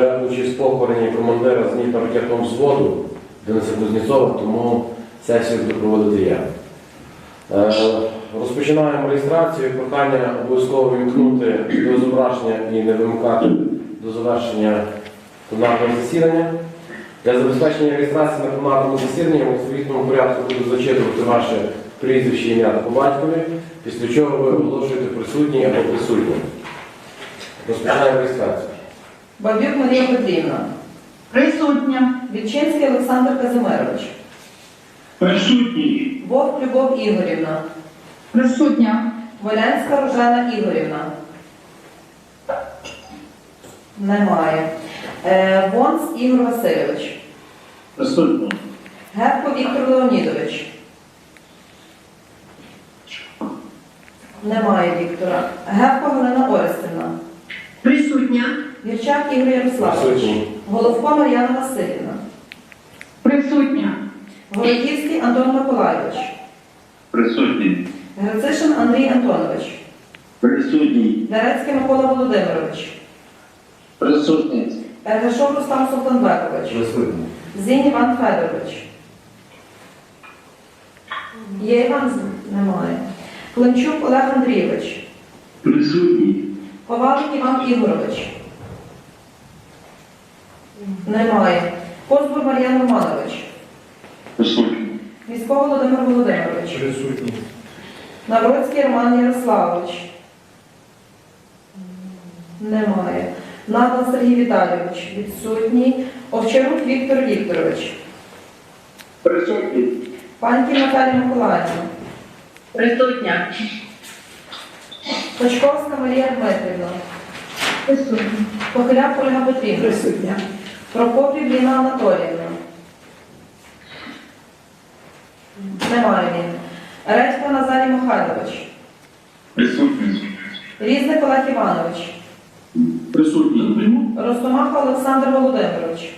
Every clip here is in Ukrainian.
Я участь в похороні командира з ракетного взводу Дениса Кузнєцова, тому сесію буду проводити я. Е, Розпочинаємо реєстрацію. Прохання обов'язково вімкнути до зображення і не вимикати до завершення пленарного засідання. Для забезпечення реєстрації на пленарному засіданні я в алфавітному порядку буду зачитувати ваше прізвище, ім'я по батькові, після чого ви оголошуєте присутній або присутній. Розпочинаємо реєстрацію. Бабюк Марія Петрівна. Присутня. Вільчинський Олександр Казимирович. Присутній. Вовк Любов Ігорівна. Присутня. Волянська Рожана Ігорівна. Немає. Е, Вонс Ігор Васильович. Присутній. Гепко Віктор Леонідович. Немає Віктора. Гепко Галина Орестівна. Присутня. Вірчак Ігор Ярославович. Головко Мар'яна Васильівна. Присутня. Городівський Антон Миколайович. Присутній. Грицишин Андрій Антонович. Присутній. Дерецький Микола Володимирович. Присутній. Ергашов Рустам Султанбекович. Присутній. Зінь Іван Федорович. Є Іван? Немає. Климчук Олег Андрійович. Присутній. Ковалик Іван Ігорович. Немає. Козбур Мар'ян Романович. Присутній. Місько Володимир Володимирович. Присутній. Навроцький Роман Ярославович. Немає. Надан Сергій Віталійович. Відсутній. Овчарук Віктор Вікторович. Присутній. Паньків Наталія Миколаївна. Присутня. Точковська Марія Дмитрівна. Присутня. Похиляк Ольга Петрівна. Присутня. Прокопів Ліна Анатоліївна. Немає він. Редька Назарій Михайлович. Присутній. Різник Олег Іванович. Присутній. Ростомаха Олександр Володимирович.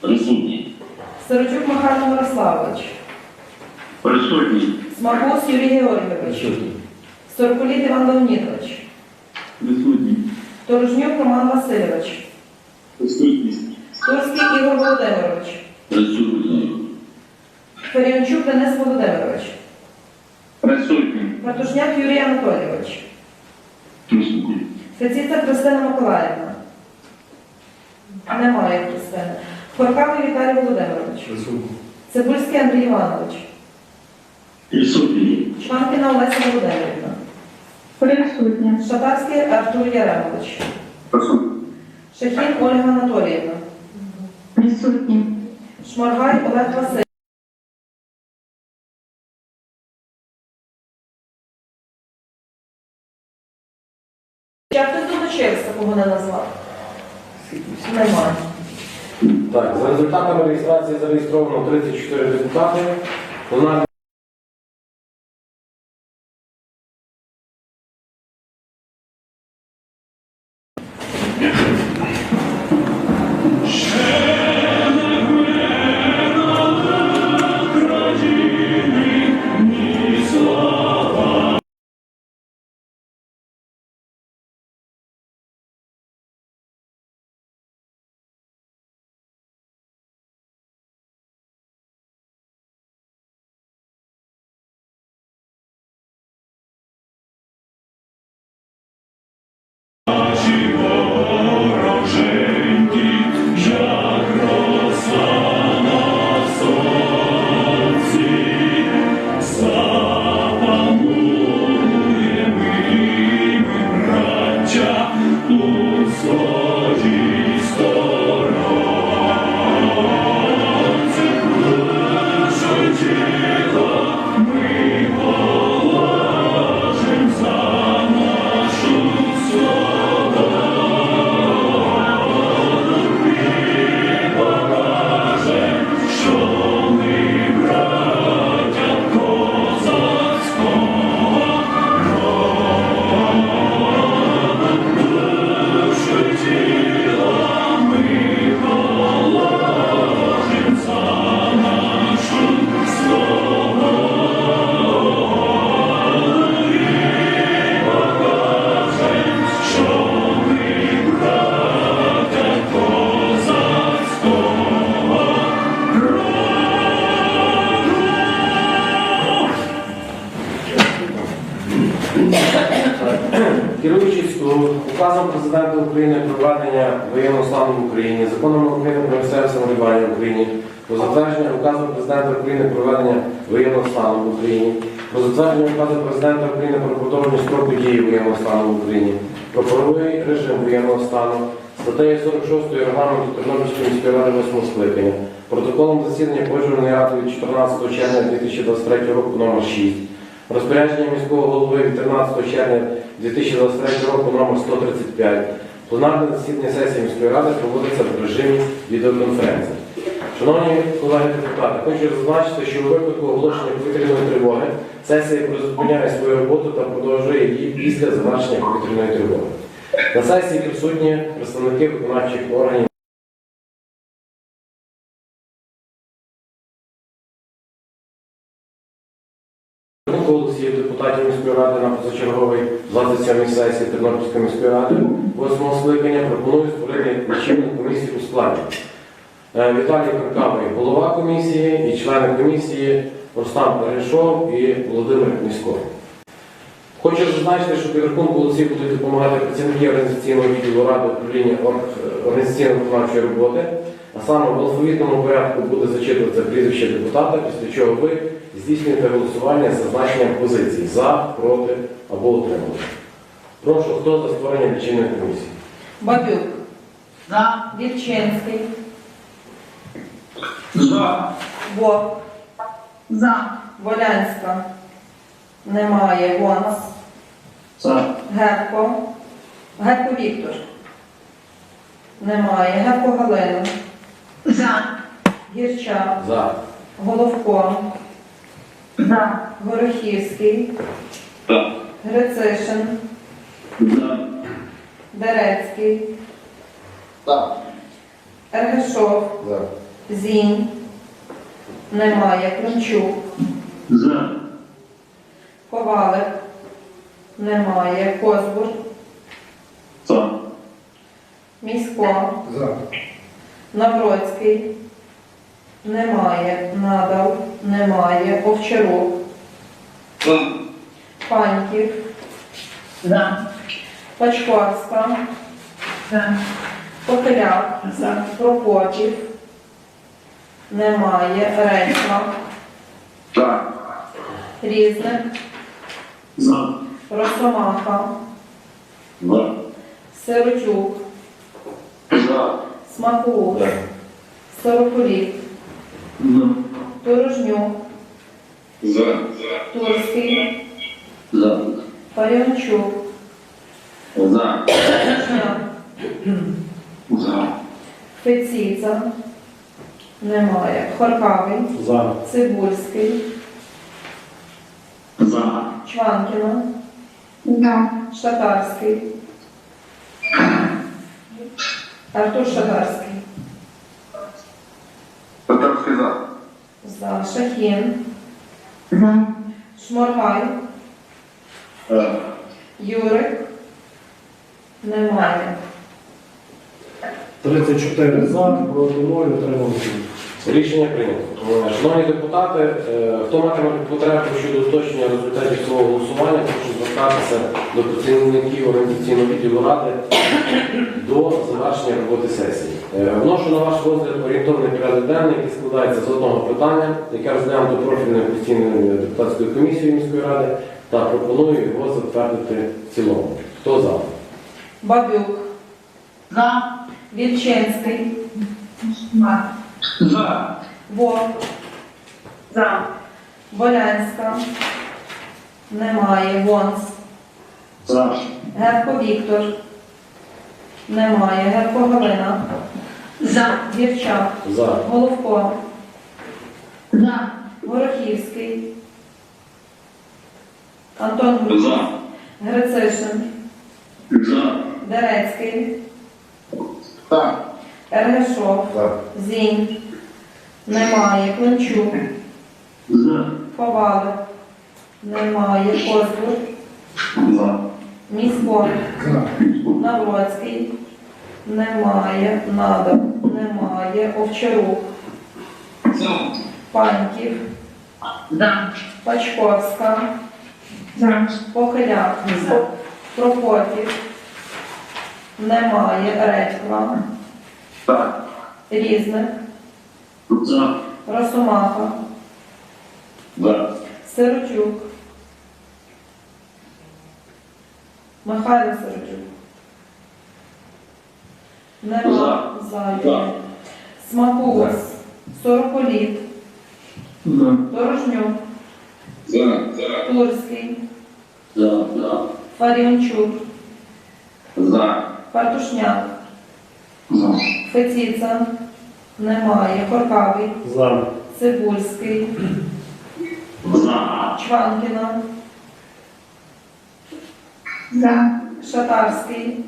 Присутній. Сирочук Михайло Мирославович. Присутній. Смагус Юрій Георгійович. Сорокуліт Іван Леонідович. Присутній. Торожнюк Роман Васильович. Присутній. Турський Ігор Володимирович. Присутній. Феріончук Денис Володимирович. Присутній. Картушняк Юрій Анатолійович. Присутній. Феціця Христина Миколаївна. Немає Христини. Хоркавий Віталій Володимирович. Присутній. Цибульський Андрій Іванович. Присутній. Чванкіна Олеся Володимирівна. Присутня. Шатарський Артур Яремович. Присутній. Шахін Ольга Анатоліївна. Присутня. Шморгай Олег Васильович. Як ти долучився, кого не назвав? Немає. Так, за результатами реєстрації зареєстровано 34 депутати. України місцеве самоврядування в Україні, про затвердження указу Президента України про введення воєнного стану в Україні, про затвердження указу Президента України про продовження строку дії воєнного стану в Україні, про правовий режим воєнного стану, статтею 46 регламенту Тернопільської міської ради 8 скликання, протоколом засідання погоджувальної ради від 14 червня 2023 року номер 6, розпорядження міського голови від 13 червня 2023 року номер 135. Пленарне засідання сесії міської ради проводиться в режимі відеоконференції. Шановні колеги депутати, хочу зазначити, що у випадку оголошення повітряної тривоги сесія призупиняє свою роботу та продовжує її після завершення повітряної тривоги. На сесії присутні представники виконавчих органів. Голосів депутатів міської ради на позачерговій 27 сесії Тернопільської міської ради 8 скликання пропоную створити лічильну комісію у складі. Е, Віталій Каркавий, голова комісії і члени комісії Рустам Перейшов і Володимир Місько. Хочу зазначити, що під рахунку голосів будуть допомагати працівники організаційного відділу ради управління ор- організаційно-виконавчої роботи, а саме в алфавітному порядку буде зачитуватися прізвище депутата, після чого ви здійснюєте голосування з зазначенням позицій за, проти або утримувати. Прошу, хто за створення лічильної комісії? Бабюк, За. Вільчинський, За. Вовк, За. Волянська. Немає. Вонс. За. Герко. Герко Віктор. Немає. Герко Галина. За. Гірчак. За. Головко. За. Горохівський. За. Грицишин. За. Дерецький. За. Ергешов. За. Зінь. Немає. Климчук. За. Ковалик. Немає. Козбур. За. Місько. За. Навроцький. Немає. Надал. Немає. Овчарук. За. Паньків. За. Пачковська. За. Похиляк. Прокопів. Немає. Рейхма. За. Різник. За. Росомаха. За. Сиротюк. За. Смакулук. За. Сороколіт. За. За. Турський. За. Парянчук. За. За. Пеціца. Немає. Хоркавий. За. Цибульський. За. Чванкіна. За. Шатарський. Артур Шатарський. Татарський за. За. Шахін. За. Шморгай. За. Юрик. Немає. 34 за, проти 0, утрималися. Рішення прийнято. Шановні депутати, е, хто матиме потребу щодо уточнення результатів свого голосування, прошу звертатися до працівників організаційного відділу ради до завершення роботи сесії. Е, Вношу на ваш розгляд орієнтовний порядок денний, який складається з одного питання, яке розглянуто профільною постійною депутатською комісією міської ради, та пропоную його затвердити в цілому. Хто за? Бабюк. За. Вільчинський. За. Вовк. За. Волянська. Немає. Вонс. За. Герко Віктор. Немає. Герко Галина. За. Вірчак. За. Головко. За. Горохівський. Антон Гуч. За. Грицишин. За. Дерецький. За. Ергешов. За. Зінь. Немає. Климчук. За. Ковалик. Немає. Козбур. За. Місько. Навроцький. Немає. Надо. Немає. Овчарук. За. Паньків. За. Пачковська. За. Похиляк. Прокопів. Немає. Редькова. Так. Різник. За. Росомаха. За. Сирочук. Михайло Сирочук. Нема. За. За. Смакус. Сороколіт. Дорожнюк. Турський. Фаріончук. Фартушняк. За. Феціца. Немає. Коркавий. Цибульський. Чванкіна. За. Шатарський.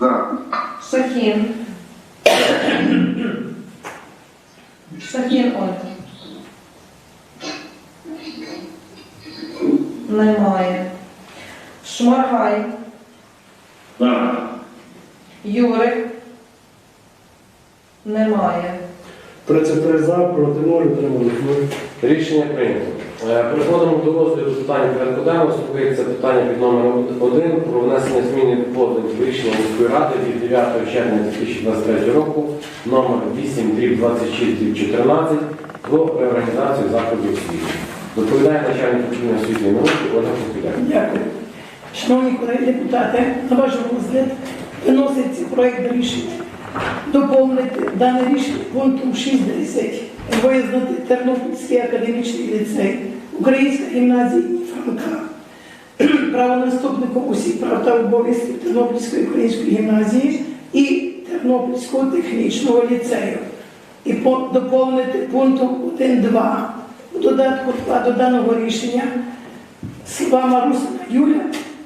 За. Шахін. Шахін Ольга. Немає. Шмаргай. За. Юрик. Немає. 33 за, проти 0, утримались 0. Рішення прийнято. Е, Переходимо до розгляду питань порядку денного. Слухається питання під номером 1 про внесення зміни до поданих в рішення міської ради від 9 червня 2023 року номер 8 дріб 26 дріб 14 про реорганізацію закладів освіти. Доповідає начальник управління освіти науки Ольга Покіляк. Дякую. Шановні колеги депутати, на ваш розгляд виноситься проект рішення доповнити дане рішення пунктом 6.10 визнати Тернопільський академічний ліцей, Українська гімназія Франка правонаступником усіх прав та обов'язків Тернопільської української гімназії і Тернопільського технічного ліцею. І по- доповнити пунктом 1.2 у додатку два до даного рішення Слова Марусина Юля,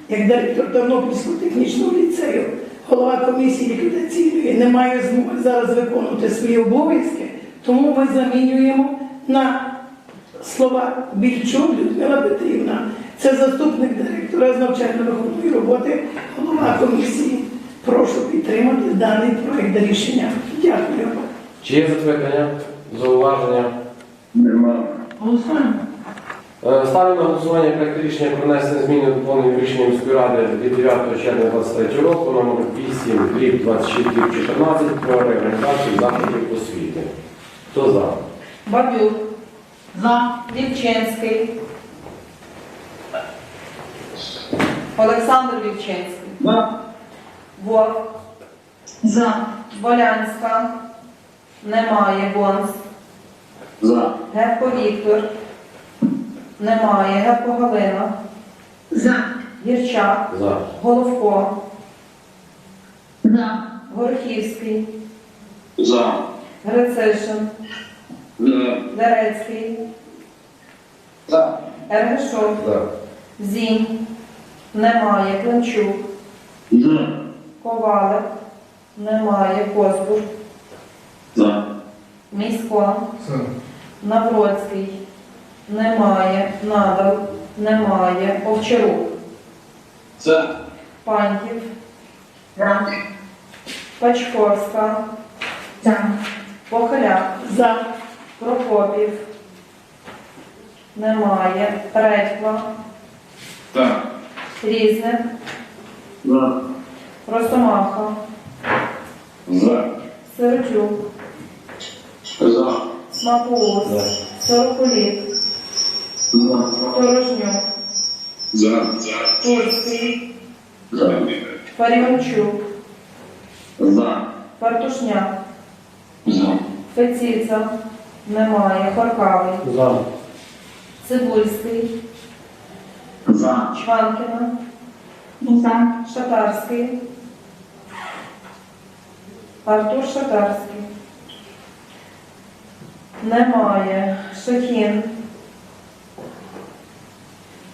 як директор Тернопільського технічного ліцею, голова комісії ліквідаційної, не має змоги зараз виконувати свої обов'язки, тому ми замінюємо на слова Більчук Людмила Петрівна. Це заступник директора з навчально-виховної роботи, голова комісії. Прошу підтримати даний проект рішення. Дякую. Чи є запитання, зауваження? Нема. Голосуємо. Е, Ставлю на голосування проект рішення про внесення зміни до повної рішення міської ради від 9 червня 2023 року номер 8 дріб 26 14 про реорганізацію закладів освіти. Хто за? Бабюк. За. Вівчинський. Олександр Вівчинський. За. Вовк. За. Волянська. Немає. Бонс. За. Гепко Віктор. Немає. Гепко Галина. За. Гірчак. За. Головко. За. Горохівський. За. Грицишин. За. Дерецький. За. Ергешов. За. Зінь. Немає. Климчук. За. Ковалик. Немає. Козбур. За. Місько. Навроцький. Немає. Надал. Немає. Овчарук. За. Паньків. За. Пачковська. За. Похиляк. За. Прокопів. Немає. Редька. За. Різник. За. Росомаха. За. Сирочук. За. Смакоус. Сороколіт. За. Торожнюк. За. Турський. За. Фаріончук. За. Фартушняк. За. Феціца. Немає. Хоркавий. За. Цибульський. За. Чванкіна. За. Шатарський. Артур Шатарський. Немає. Шахін.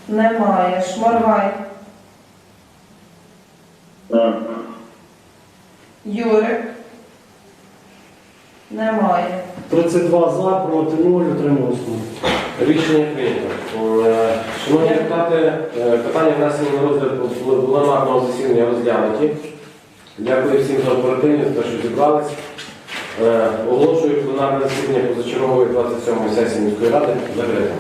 Немає. Шморгай. За. Юрик. Немає. 32 за, проти 0, утримались 0. Рішення прийнято. Е, Шановні депутати, е, питання внесення на розгляд пленарного засідання розглянуті. Дякую всім за оперативність, за те, що зібрались. Е, Оголошую пленарне засідання позачергової 27-ї сесії міської ради закритим.